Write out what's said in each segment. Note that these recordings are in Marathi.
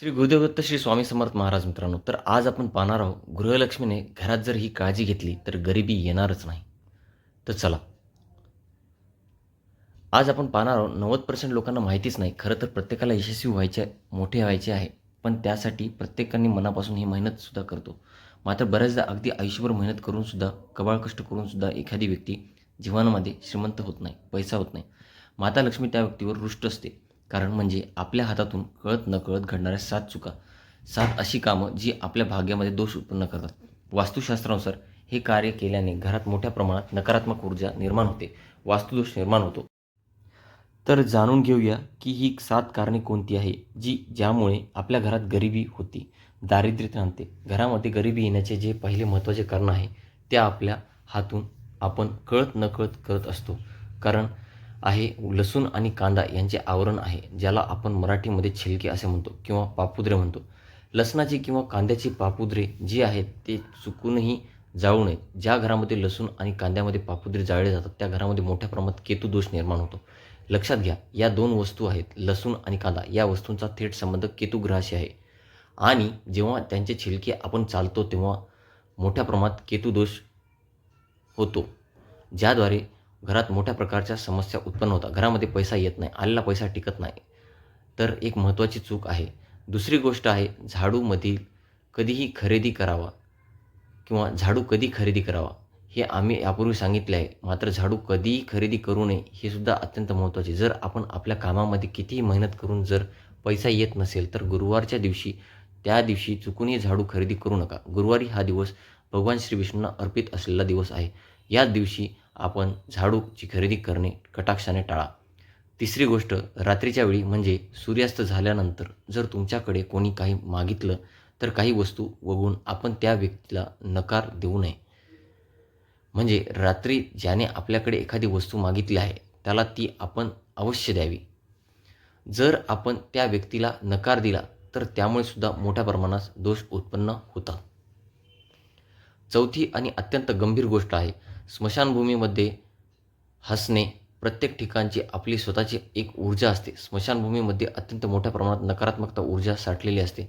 श्री गुरुदेवदत्त श्री स्वामी समर्थ महाराज मित्रांनो तर आज आपण पाहणार आहोत गृहलक्ष्मीने घरात जर ही काळजी घेतली तर गरिबी येणारच नाही. तर चला. आज आपण पाहणार आहोत नव्वद पर्सेंट लोकांना माहितीच नाही खरं तर प्रत्येकाला यशस्वी व्हायचे मोठे व्हायचे आहे पण त्यासाठी प्रत्येकाने मनापासून ही मेहनतसुद्धा करतो. मात्र बऱ्याचदा अगदी आयुष्यभर मेहनत करूनसुद्धा कबाळ कष्ट करूनसुद्धा एखादी व्यक्ती जीवनामध्ये श्रीमंत होत नाही पैसा होत नाही. माता लक्ष्मी त्या व्यक्तीवर रुष्ट असते. कारण म्हणजे आपल्या हातातून कळत नकळत घडणाऱ्या सात चुका. सात अशी कामं जी आपल्या भाग्यामध्ये दोष उत्पन्न करतात. वास्तुशास्त्रानुसार हे कार्य केल्याने घरात मोठ्या प्रमाणात नकारात्मक ऊर्जा निर्माण होते. वास्तुदोष निर्माण होतो. तर जाणून घेऊया की ही सात कारणे कोणती आहे जी ज्यामुळे आपल्या घरात गरिबी होती. दारिद्र्य आणते. घरामध्ये गरिबी येण्याचे जे पहिले महत्त्वाचे कारण आहे ते आपल्या हातून आपण कळत नकळत करत असतो. कारण आहे लसूण आणि कांदा यांचे आवरण आहे ज्याला आपण मराठीमध्ये छिलके असे म्हणतो किंवा पापुद्रे म्हणतो. लसणाची किंवा कांद्याची पापुद्रे जी आहेत ते चुकूनही जाळू नयेत. ज्या घरामध्ये लसूण आणि कांद्यामध्ये पापुद्रे जाळले जातात त्या घरामध्ये मोठ्या प्रमाणात केतू दोष निर्माण होतो. लक्षात घ्या या दोन वस्तू आहेत लसूण आणि कांदा. या वस्तूंचा थेट संबंध केतुग्रहाशी आहे. आणि जेव्हा त्यांचे छिलके आपण चालतो तेव्हा मोठ्या प्रमाणात केतू दोष होतो. ज्याद्वारे घरात मोठ्या प्रकारच्या समस्या उत्पन्न होतात. घरामध्ये पैसा येत नाही आलेला पैसा टिकत नाही. तर एक महत्त्वाची चूक आहे. दुसरी गोष्ट आहे झाडूमधील कधीही खरेदी करावा किंवा झाडू कधी खरेदी करावा हे आम्ही यापूर्वी सांगितले आहे. मात्र झाडू कधीही खरेदी करू नये हे सुद्धा अत्यंत महत्त्वाचे जर आपण आपल्या कामामध्ये कितीही मेहनत करून जर पैसा येत नसेल तर गुरुवारच्या दिवशी त्या दिवशी चुकूनही झाडू खरेदी करू नका. गुरुवारी हा दिवस भगवान श्री विष्णूंना अर्पित असलेला दिवस आहे. या दिवशी आपण झाडूची खरेदी करणे कटाक्षाने टाळा. तिसरी गोष्ट रात्रीच्या वेळी म्हणजे सूर्यास्त झाल्यानंतर जर तुमच्याकडे कोणी काही मागितलं तर काही वस्तू वगळून आपण त्या व्यक्तीला नकार देऊ नये. म्हणजे रात्री ज्याने आपल्याकडे एखादी वस्तू मागितली आहे त्याला ती आपण अवश्य द्यावी. जर आपण त्या व्यक्तीला नकार दिला तर त्यामुळे सुद्धा मोठ्या प्रमाणात दोष उत्पन्न होतात. चौथी आणि अत्यंत गंभीर गोष्ट आहे स्मशानभूमीमध्ये हसणे प्रत्येक ठिकाणची आपली स्वतःची एक ऊर्जा असते. स्मशानभूमीमध्ये अत्यंत मोठ्या प्रमाणात नकारात्मकता ऊर्जा साठलेली असते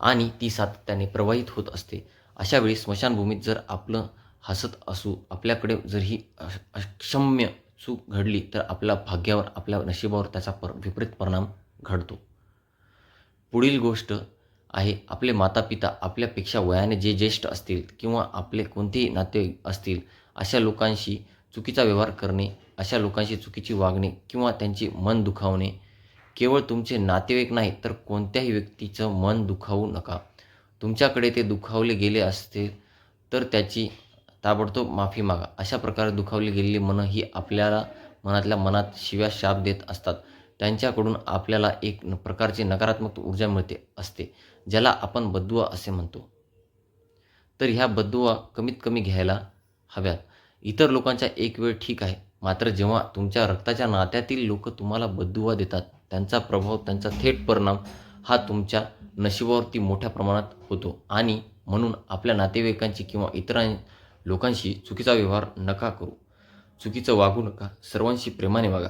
आणि ती सातत्याने प्रवाहित होत असते. अशा वेळी स्मशानभूमीत जर आपलं हसत असू आपल्याकडे जर ही अश अक्षम्य चूक घडली तर आपल्या भाग्यावर आपल्या नशिबावर त्याचा पर विपरीत परिणाम घडतो. पुढील गोष्ट आहे आपले माता पिता आपल्यापेक्षा वयाने जे ज्येष्ठ असतील किंवा आपले कोणतेही नाते असतील अशा लोकांशी चुकीचा व्यवहार करणे अशा लोकांशी चुकीची वागणे किंवा त्यांचे मन दुखावणे. केवळ तुमचे नातेवाईक नाही तर कोणत्याही व्यक्तीचं मन दुखावू नका. तुमच्याकडे ते दुखावले गेले असते तर त्याची ताबडतोब माफी मागा. अशा प्रकारे दुखावली गेलेली मनं ही आपल्याला मनातल्या मनात शिव्या शाप देत असतात. त्यांच्याकडून आपल्याला एक न प्रकारची नकारात्मक ऊर्जा मिळते असते ज्याला आपण बद्दुआ असे म्हणतो. तर ह्या बद्दुआ कमीत कमी घ्यायला हव्यात. इतर लोकांच्या एक वेळ ठीक आहे. मात्र जेव्हा तुमच्या रक्ताच्या नात्यातील लोक तुम्हाला बद्दुवा देतात त्यांचा प्रभाव त्यांचा थेट परिणाम हा तुमच्या नशिबावरती मोठ्या प्रमाणात होतो. आणि म्हणून आपल्या नातेवाईकांची किंवा इतर लोकांशी चुकीचा व्यवहार नका करू. चुकीचं वागू नका. सर्वांशी प्रेमाने वागा.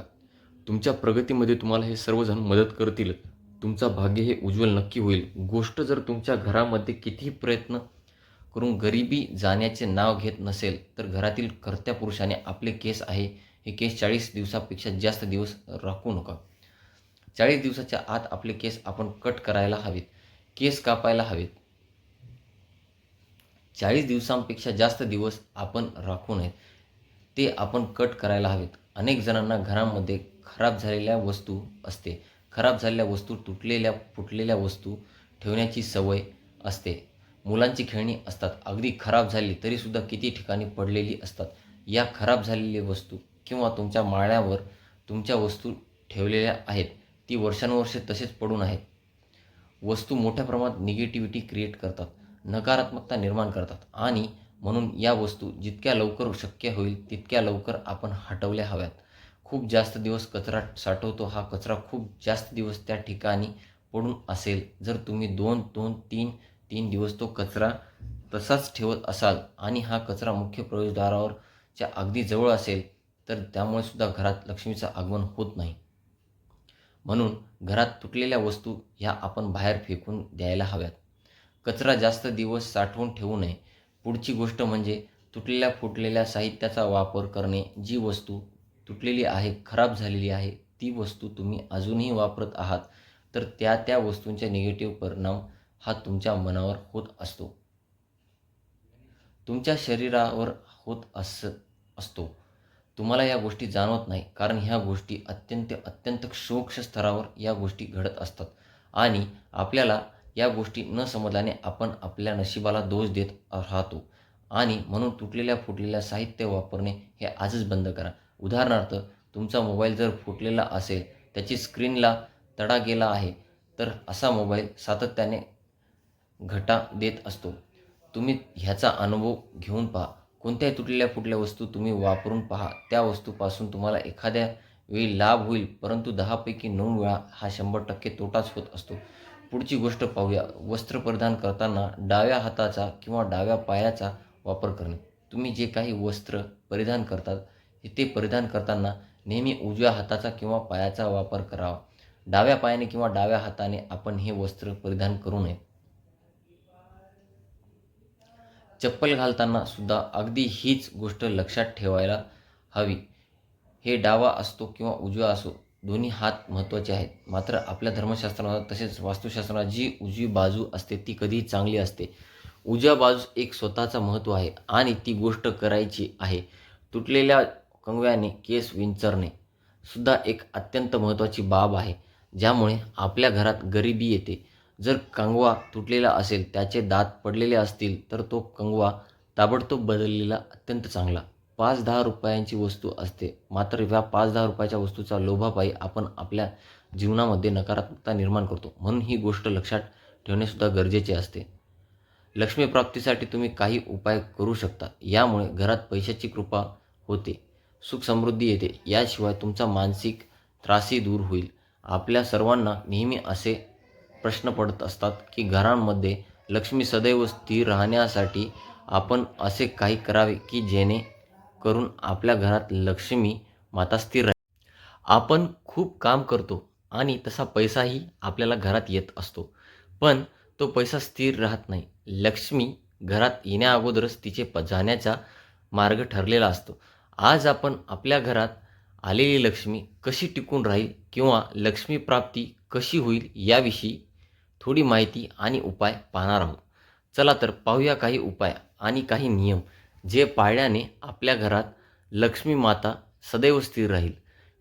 तुमच्या प्रगतीमध्ये तुम्हाला हे सर्वजण मदत करतील. तुमचा भाग्य हे उज्ज्वल नक्की होईल. गोष्ट जर तुमच्या घरामध्ये कितीही प्रयत्न करून गरिबी जाण्याचे नाव घेत नसेल तर घरातील कर्त्या पुरुषाने आपले केस आहे हे केस चाळीस दिवसापेक्षा जास्त दिवस राखू नका. चाळीस दिवसाच्या आत आपले केस आपण कट करायला हवेत केस कापायला हवेत. चाळीस दिवसांपेक्षा जास्त दिवस आपण राखू नयेत ते आपण कट करायला हवेत. अनेक जणांना घरामध्ये खराब झालेल्या वस्तू असते. खराब झालेल्या वस्तू तुटलेल्या फुटलेल्या वस्तू ठेवण्याची सवय असते. मुलांची खेळणी असतात. अगदी खराब झाली तरीसुद्धा किती ठिकाणी पडलेली असतात. या खराब झालेली वस्तू किंवा तुमच्या माळ्यावर तुमच्या वस्तू ठेवलेल्या आहेत ती वर्षानुवर्षे तसेच पडून आहेत. वस्तू मोठ्या प्रमाणात निगेटिव्हिटी क्रिएट करतात नकारात्मकता निर्माण करतात आणि म्हणून या वस्तू जितक्या लवकर शक्य होईल तितक्या लवकर आपण हटवल्या हव्यात. खूप जास्त दिवस कचरा साठवतो हा कचरा खूप जास्त दिवस त्या ठिकाणी पडून असेल. जर तुम्ही दोन दोन तीन तीन दिवस तो कचरा तसाच ठेवत असाल आणि हा कचरा मुख्य प्रवेशद्वारावरच्या अगदी जवळ असेल तर त्यामुळे सुद्धा घरात लक्ष्मीचं आगमन होत नाही. म्हणून घरात तुटलेल्या वस्तू ह्या आपण बाहेर फेकून द्यायला हव्यात. कचरा जास्त दिवस साठवून ठेवू नये. पुढची गोष्ट म्हणजे तुटलेल्या फुटलेल्या साहित्याचा वापर करणे. जी वस्तू तुटलेली आहे खराब झालेली आहे ती वस्तू तुम्ही अजूनही वापरत आहात तर त्या त्या वस्तूंचे निगेटिव्ह परिणाम हा तुमच्या मनावर होत असतो. तुमच्या शरीरावर होत अस असतो. तुम्हाला या गोष्टी जाणवत नाही कारण ह्या गोष्टी अत्यंत अत्यंत सूक्ष्म स्तरावर या गोष्टी घडत असतात. आणि आपल्याला या गोष्टी न समजल्याने आपण आपल्या नशिबाला दोष देत राहतो. आणि म्हणून तुटलेल्या फुटलेल्या साहित्य वापरणे हे आजच बंद करा. उदाहरणार्थ तुमचा मोबाईल जर फुटलेला असेल त्याची स्क्रीनला तडा गेला आहे तर असा मोबाईल सातत्याने घटा देत असतो. तुम्ही ह्याचा अनुभव घेऊन पहा. कोणत्याही तुटलेल्या फुटल्या वस्तू तुम्ही वापरून पहा. त्या वस्तूपासून तुम्हाला एखाद्या वेळी लाभ होईल परंतु दहापैकी नऊ वेळा हा शंभर टक्के तोटाच होत असतो. पुढची गोष्ट पाहूया. वस्त्र परिधान करताना डाव्या हाताचा किंवा डाव्या पायाचा वापर करणे. तुम्ही जे काही वस्त्र परिधान करतात ते परिधान करताना नेहमी उजव्या हाताचा किंवा पायाचा वापर करावा. डाव्या पायाने किंवा डाव्या हाताने आपण हे वस्त्र परिधान करू नये. चप्पल घालताना सुद्धा अगदी हीच गोष्ट लक्षात ठेवायला हवी. हे डावा असतो किंवा उजवा असो दोन्ही हात महत्त्वाचे आहेत. मात्र आपल्या धर्मशास्त्रात तसेच वास्तुशास्त्रात जी उजवी बाजू असते ती कधीही चांगली असते. उजव्या बाजूस एक स्वतःचा महत्त्व आहे आणि ती गोष्ट करायची आहे. तुटलेल्या कंगव्याने केस विंचरणे सुद्धा एक अत्यंत महत्त्वाची बाब आहे ज्यामुळे आपल्या घरात गरिबी येते. जर कंगवा तुटलेला असेल त्याचे दात पडलेले असतील तर तो कंगवा ताबडतोब बदललेला अत्यंत चांगला. पाच दहा रुपयांची वस्तू असते. मात्र ह्या पाच दहा रुपयाच्या वस्तूचा लोभापायी आपण आपल्या जीवनामध्ये नकारात्मकता निर्माण करतो. म्हणून ही गोष्ट लक्षात ठेवणेसुद्धा गरजेचे असते. लक्ष्मीप्राप्तीसाठी तुम्ही काही उपाय करू शकता. यामुळे घरात पैशाची कृपा होते. सुख समृद्धी येते. याशिवाय तुमचा मानसिक त्रासही दूर होईल. आपल्या सर्वांना नेहमी असे प्रश्न पडत असतात की घरांमध्ये लक्ष्मी सदैव स्थिर राहण्यासाठी आपण असे काही करावे की जेणे करून आपल्या घरात लक्ष्मी माता स्थिर राहील. आपण खूप काम करतो आणि तसा पैसाही आपल्याला घरात येत असतो. पण तो पैसा स्थिर राहत नाही. लक्ष्मी घरात येण्या अगोदरच तिचे प जाण्याचा मार्ग ठरलेला असतो. आज आपण आपल्या घरात आलेली लक्ष्मी कशी टिकून राहील किंवा लक्ष्मी प्राप्ती कशी होईल याविषयी थोडी माहिती आणि उपाय पाहणार आहोत. चला तर पाहूया काही उपाय आणि काही नियम जे पाळल्याने आपल्या घरात लक्ष्मी माता सदैव स्थिर राहील.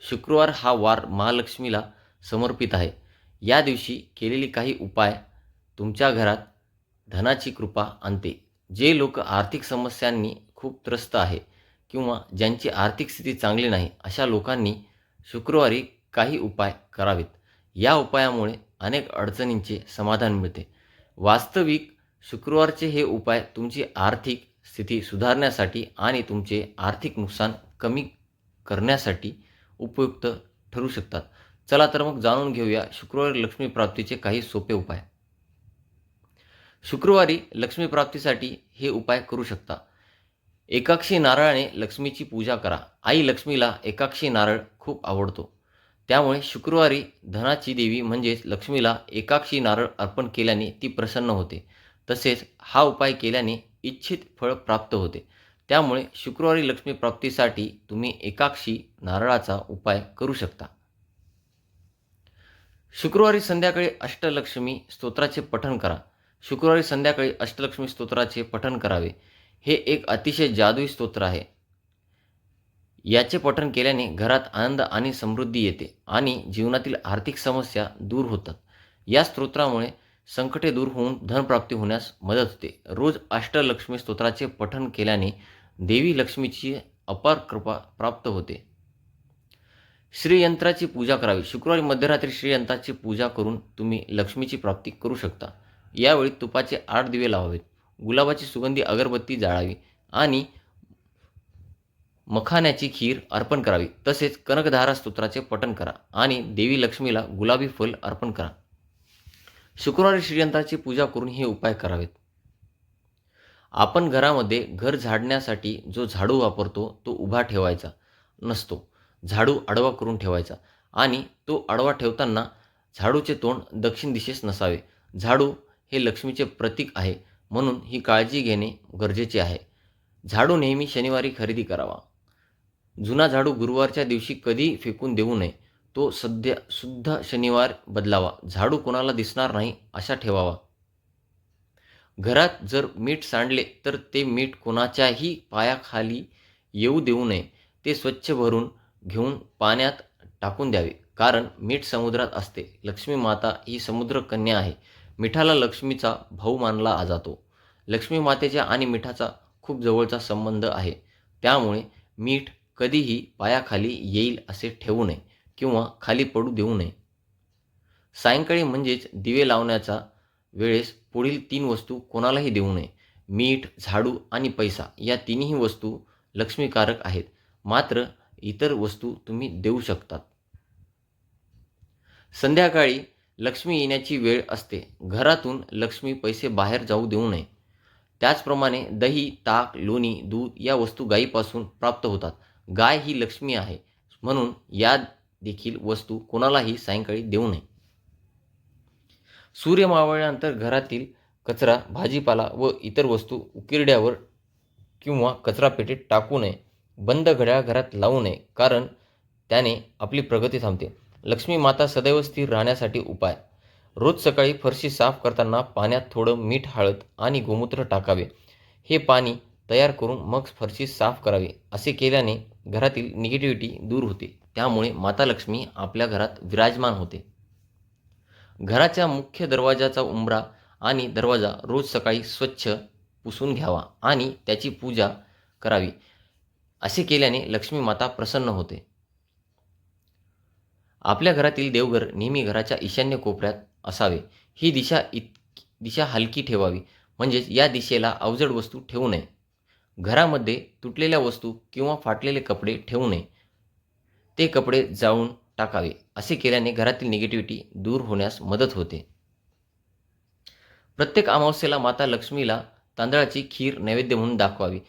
शुक्रवार हा वार महालक्ष्मीला समर्पित आहे. या दिवशी केलेली काही उपाय तुमच्या घरात धनाची कृपा आणते. जे लोक आर्थिक समस्यांनी खूप त्रस्त आहे किंवा ज्यांची आर्थिक स्थिती चांगली नाही अशा लोकांनी शुक्रवारी काही उपाय करावेत. या उपायामुळे अनेक अडचणींचे समाधान मिळते. वास्तविक शुक्रवारचे हे उपाय तुमची आर्थिक स्थिती सुधारण्यासाठी आणि तुमचे आर्थिक नुकसान कमी करण्यासाठी उपयुक्त ठरू शकतात. चला तर मग जाणून घेऊया शुक्रवारी लक्ष्मीप्राप्तीचे काही सोपे उपाय. शुक्रवारी लक्ष्मीप्राप्तीसाठी हे उपाय करू शकता. एकाक्षी नारळाने लक्ष्मीची पूजा करा. आई लक्ष्मीला एकाक्षी नारळ खूप आवडतो. त्यामुळे शुक्रवारी धनाची देवी म्हणजेच लक्ष्मीला एकाक्षी नारळ अर्पण केल्याने ती प्रसन्न होते. तसेच हा उपाय केल्याने इच्छित फळ प्राप्त होते. त्यामुळे शुक्रवारी लक्ष्मी प्राप्तीसाठी तुम्ही एकाक्षी नारळाचा उपाय करू शकता. शुक्रवारी संध्याकाळी अष्टलक्ष्मी स्तोत्राचे पठण करा. शुक्रवारी संध्याकाळी अष्टलक्ष्मी स्तोत्राचे पठण करावे. हे एक अतिशय जादुई स्तोत्र आहे. याचे पठण केल्याने घरात आनंद आणि समृद्धी येते आणि जीवनातील आर्थिक समस्या दूर होतात. या स्तोत्रामुळे संकटे दूर होऊन धनप्राप्ती होण्यास मदत होते. रोज अष्टलक्ष्मी स्तोत्राचे पठण केल्याने देवी लक्ष्मीची अपार कृपा प्राप्त होते. श्रीयंत्राची पूजा करावी. शुक्रवारी मध्यरात्री श्रीयंत्राची पूजा करून तुम्ही लक्ष्मीची प्राप्ती करू शकता. यावेळी तुपाचे आठ दिवे लावावेत. गुलाबाची सुगंधी अगरबत्ती जाळावी आणि मखाण्याची खीर अर्पण करावी. तसेच कनकधारा स्तोत्राचे पठण करा आणि देवी लक्ष्मीला गुलाबी फल अर्पण करा. शुक्रवारी श्रीयंत्राची पूजा करून हे उपाय करावेत. आपण घरामध्ये घर झाडण्यासाठी जो झाडू वापरतो तो उभा ठेवायचा नसतो. झाडू आडवा करून ठेवायचा आणि तो आडवा ठेवताना झाडूचे तोंड दक्षिण दिशेस नसावे. झाडू हे लक्ष्मीचे प्रतीक आहे म्हणून ही काळजी घेणे गरजेचे आहे. झाडू नेहमी शनिवारी खरेदी करावा. जुना झाडू गुरुवारच्या दिवशी कधी फेकून देऊ नये तो सध्या सुद्धा शनिवार बदलावा. झाडू कोणाला दिसणार नाही असा ठेवावा. घरात जर मीठ सांडले तर ते मीठ कोणाच्याही पायाखाली येऊ देऊ नये. ते स्वच्छ भरून घेऊन पाण्यात टाकून द्यावे. कारण मीठ समुद्रात असते. लक्ष्मी माता ही समुद्र कन्या आहे. मिठाला लक्ष्मीचा भाऊ मानला जातो. लक्ष्मी मातेच्या आणि मिठाचा खूप जवळचा संबंध आहे. त्यामुळे मीठ कधीही पायाखाली येईल असे ठेवू नये किंवा खाली पडू देऊ नये. सायंकाळी म्हणजेच दिवे लावण्याचा वेळेस पुढील तीन वस्तू कोणालाही देऊ नये. मीठ झाडू आणि पैसा या तिन्ही वस्तू लक्ष्मीकारक आहेत. मात्र इतर वस्तू तुम्ही देऊ शकतात. संध्याकाळी लक्ष्मी येण्याची वेळ असते. घरातून लक्ष्मी पैसे बाहेर जाऊ देऊ नये. त्याचप्रमाणे दही ताक लोणी दूध या वस्तू गायीपासून प्राप्त होतात. गाय ही लक्ष्मी आहे. म्हणून या देखील वस्तू कोणालाही सायंकाळी देऊ नये. सूर्य मावळल्यानंतर घरातील कचरा भाजीपाला व इतर वस्तू उकिरड्यावर किंवा कचरापेटीत टाकू नये. बंद घड्याळ घरात लावू नये कारण त्याने आपली प्रगती थांबते. लक्ष्मी माता सदैव स्थिर राहण्यासाठी उपाय. रोज सकाळी फरशी साफ करताना पाण्यात थोडं मीठ हळद आणि गोमूत्र टाकावे. हे पाणी तयार करून मग फरशी साफ करावी असे केल्याने घरातील निगेटिव्हिटी दूर होते. त्यामुळे माता लक्ष्मी आपल्या घरात विराजमान होते. घराच्या मुख्य दरवाजाचा उंबरा आणि दरवाजा रोज सकाळी स्वच्छ पुसून घ्यावा आणि त्याची पूजा करावी असे केल्याने लक्ष्मी माता प्रसन्न होते. आपल्या घरातील देवघर नेहमी घराच्या ईशान्य कोपऱ्यात असावे. ही दिशा इत दिशा हलकी ठेवावी. म्हणजेच या दिशेला अवजड वस्तू ठेवू नये. घरामध्ये तुटलेल्या वस्तू किंवा फाटलेले कपडे ठेवू नये. ते कपडे जाळून टाकावे असे केल्याने घरातील निगेटिव्हिटी दूर होण्यास मदत होते. प्रत्येक अमावस्येला माता लक्ष्मीला तांदळाची खीर नैवेद्य म्हणून दाखवावी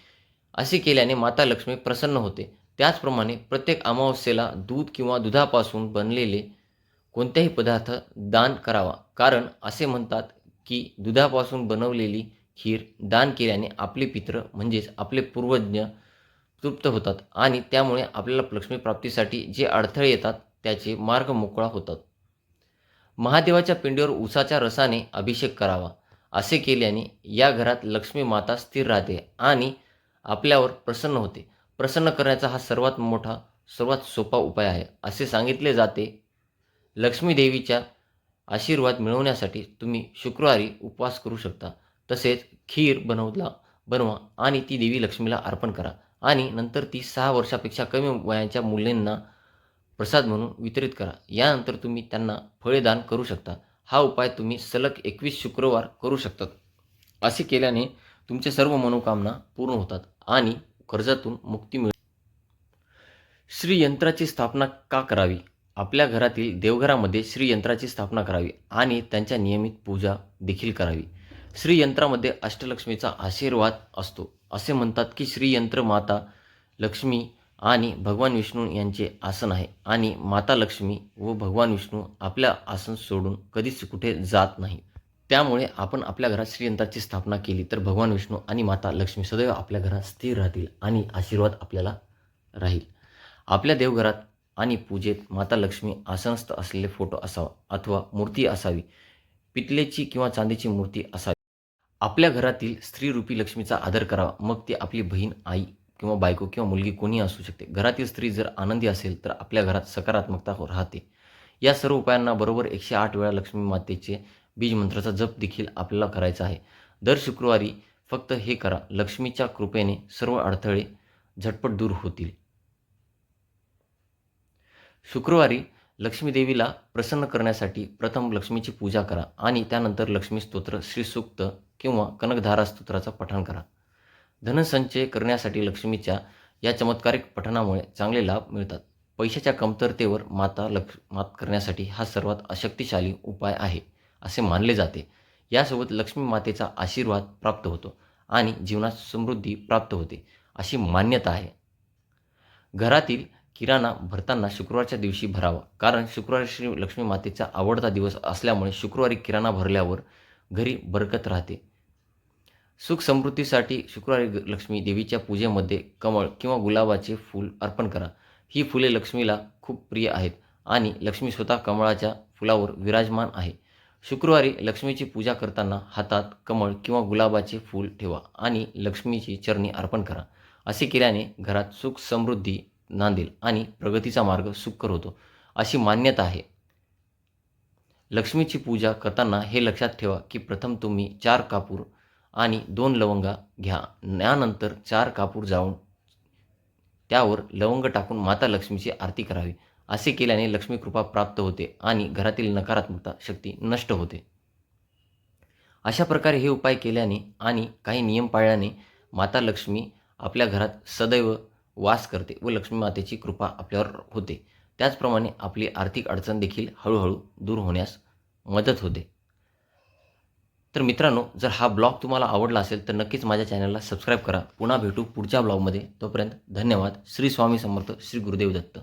असे केल्याने माता लक्ष्मी प्रसन्न होते. त्याचप्रमाणे प्रत्येक अमावस्येला दूध किंवा दुधापासून बनलेले कोणत्याही पदार्थ दान करावा कारण असे म्हणतात की दुधापासून बनवलेली खीर दान केल्याने आपले पित्र म्हणजेच आपले पूर्वज्ञ तृप्त होतात आणि त्यामुळे आपल्याला लक्ष्मी प्राप्तीसाठी जे अडथळे येतात त्याचे मार्ग मोकळा होतात. महादेवाच्या पिंडीवर उसाच्या रसाने अभिषेक करावा असे केल्याने या घरात लक्ष्मी माता स्थिर राहते आणि आपल्यावर प्रसन्न होते. प्रसन्न करण्याचा हा सर्वात मोठा सर्वात सोपा उपाय आहे असे सांगितले जाते. लक्ष्मी देवीच्या आशीर्वाद मिळवण्यासाठी तुम्ही शुक्रवारी उपवास करू शकता. तसेच खीर बनवला बनवा आणि ती देवी लक्ष्मीला अर्पण करा. आणि नंतर ती सहा वर्षापेक्षा कमी वयाच्या मुलींना प्रसाद म्हणून वितरित करा. यानंतर तुम्ही त्यांना फळे दान करू शकता. हा उपाय तुम्ही सलग एकवीस शुक्रवार करू शकतात. असे केल्याने तुमचे सर्व मनोकामना पूर्ण होतात आणि कर्जातून मुक्ती मिळ श्रीयंत्राची स्थापना का करावी? आपल्या घरातील देवघरामध्ये श्रीयंत्राची स्थापना करावी आणि त्यांच्या नियमित पूजा देखील करावी. श्रीयंत्रामध्ये अष्टलक्ष्मीचा आशीर्वाद असतो. असे म्हणतात की श्रीयंत्र माता लक्ष्मी आणि भगवान विष्णू यांचे आसन आहे. आणि माता लक्ष्मी व भगवान विष्णू आपल्या आसन सोडून कधीच कुठे जात नाही. त्यामुळे आपण आपल्या घरात श्रीयंत्राची स्थापना केली तर भगवान विष्णू आणि माता लक्ष्मी सदैव आपल्या घरात स्थिर राहतील आणि आशीर्वाद आपल्याला राहील. आपल्या देवघरात आणि पूजेत माता लक्ष्मी आसनस्थ असलेले फोटो असावा अथवा मूर्ती असावी. पितलेची किंवा चांदीची मूर्ती असावी. आपल्या घरातील स्त्रीरूपी लक्ष्मीचा आदर करावा. मग ती आपली बहीण आई किंवा बायको किंवा मुलगी कोणी असू शकते. घरातील स्त्री जर आनंदी असेल तर आपल्या घरात सकारात्मकता हो- राहते. या सर्व उपायांना बरोबर एकशे आठ वेळा लक्ष्मी मातेचे बीजमंत्राचा जप देखील आपल्याला करायचा आहे. दर शुक्रवारी फक्त हे करा. लक्ष्मीच्या कृपेने सर्व अडथळे झटपट दूर होतील. शुक्रवारी लक्ष्मीदेवीला प्रसन्न करण्यासाठी प्रथम लक्ष्मीची पूजा करा आणि त्यानंतर लक्ष्मी स्तोत्र श्रीसूक्त किंवा कनकधारा स्तोत्राचा पठण करा. धनसंचय करण्यासाठी लक्ष्मीच्या या चमत्कारिक पठणामुळे चांगले लाभ मिळतात. पैशाच्या कमतरतेवर माता लक्ष मात करण्यासाठी हा सर्वात अशक्तिशाली उपाय आहे असे मानले जाते. यासोबत लक्ष्मी मातेचा आशीर्वाद प्राप्त होतो आणि जीवनात समृद्धी प्राप्त होते अशी मान्यता आहे. घरातील किराणा भरताना शुक्रवारच्या दिवशी भरावा कारण शुक्रवारी श्री लक्ष्मी मातेचा आवडता दिवस असल्यामुळे शुक्रवारी किराणा भरल्यावर घरी बरकत राहते. सुख समृद्धीसाठी शुक्रवारी लक्ष्मी देवीच्या पूजेमध्ये कमळ किंवा गुलाबाचे फूल अर्पण करा. ही फुले लक्ष्मीला खूप प्रिय आहेत आणि लक्ष्मी स्वतः कमळाच्या फुलावर विराजमान आहे. शुक्रवारी लक्ष्मीची पूजा करताना हातात कमळ किंवा गुलाबाचे फूल ठेवा आणि लक्ष्मीची चरणी अर्पण करा. असे केल्याने घरात सुख समृद्धी नांदेल आणि प्रगतीचा मार्ग सुकर होतो. अशी मान्यता आहे. लक्ष्मीची पूजा करताना हे लक्षात ठेवा की प्रथम तुम्ही चार कापूर आणि दोन लवंगा घ्या. यानंतर चार कापूर जाऊन त्यावर लवंग टाकून माता लक्ष्मीची आरती करावी. असे केल्याने लक्ष्मी कृपा प्राप्त होते आणि घरातील नकारात्मकता शक्ती नष्ट होते. अशा प्रकारे हे उपाय केल्याने आणि काही नियम पाळल्याने माता लक्ष्मी आपल्या घरात सदैव वास करते व लक्ष्मी मातेची कृपा आपल्यावर होते. त्याचप्रमाणे आपली आर्थिक अडचण देखील हळूहळू दूर होण्यास मदत होते. तर मित्रांनो जर हा ब्लॉग तुम्हाला आवडला असेल तर नक्कीच माझ्या चॅनलला सबस्क्राईब करा. पुन्हा भेटू पुढच्या ब्लॉगमध्ये. तोपर्यंत धन्यवाद. श्री स्वामी समर्थ श्री गुरुदेव दत्त.